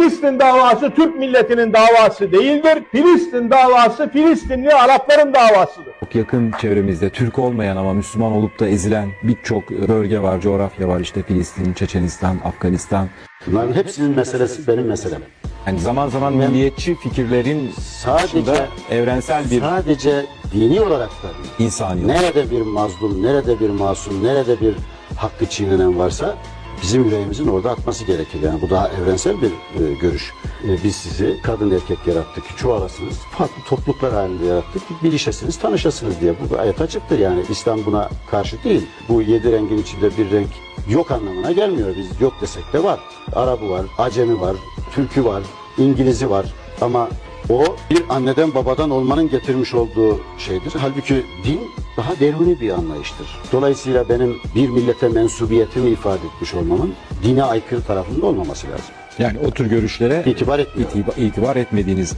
Filistin davası Türk milletinin davası değildir. Filistin davası Filistinli Arapların davasıdır. Çok yakın çevremizde Türk olmayan ama Müslüman olup da ezilen birçok bölge var, coğrafya var. İşte Filistin, Çeçenistan, Afganistan. Bunların hepsinin meselesi benim meselem. Yani zaman zaman milliyetçi fikirlerin Sadece- evrensel bir Sadece dini olarak da değil. insaniyet. Nerede bir mazlum, nerede bir masum, nerede bir hakkı çiğnenen varsa bizim yüreğimizin orada atması gerekir. Yani bu daha evrensel bir e, görüş. E, biz sizi kadın erkek yarattık ki çoğalasınız. Farklı topluluklar halinde yarattık bilişesiniz, tanışasınız diye. Bu ayet açıktır yani. İslam buna karşı değil. Bu yedi rengin içinde bir renk yok anlamına gelmiyor. Biz yok desek de var. Arabı var, Acemi var, Türkü var, İngilizi var. Ama o bir anneden babadan olmanın getirmiş olduğu şeydir. Halbuki din daha deruni bir anlayıştır. Dolayısıyla benim bir millete mensubiyetimi ifade etmiş olmamın dine aykırı tarafında olmaması lazım. Yani o tür görüşlere İtibar etmiyor. itibar, itibar etmediğiniz